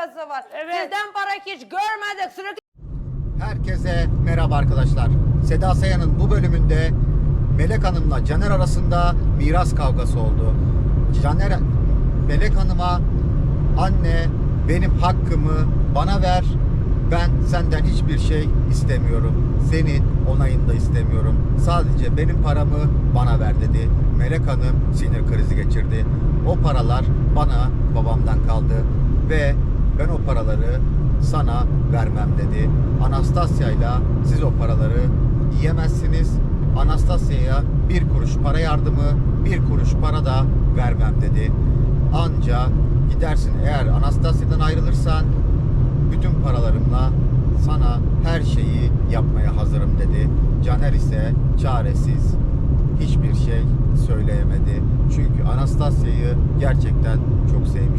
kavgası var. Evet. Sizden para hiç görmedik. Sürekli Herkese merhaba arkadaşlar. Seda Sayan'ın bu bölümünde Melek Hanım'la Caner arasında miras kavgası oldu. Caner Melek Hanım'a anne benim hakkımı bana ver. Ben senden hiçbir şey istemiyorum. Senin onayını da istemiyorum. Sadece benim paramı bana ver dedi. Melek Hanım sinir krizi geçirdi. O paralar bana babamdan kaldı ve ben o paraları sana vermem dedi. Anastasya ile siz o paraları yiyemezsiniz. Anastasya'ya bir kuruş para yardımı, bir kuruş para da vermem dedi. Anca gidersin eğer Anastasya'dan ayrılırsan bütün paralarımla sana her şeyi yapmaya hazırım dedi. Caner ise çaresiz hiçbir şey söyleyemedi. Çünkü Anastasya'yı gerçekten çok sevmişti.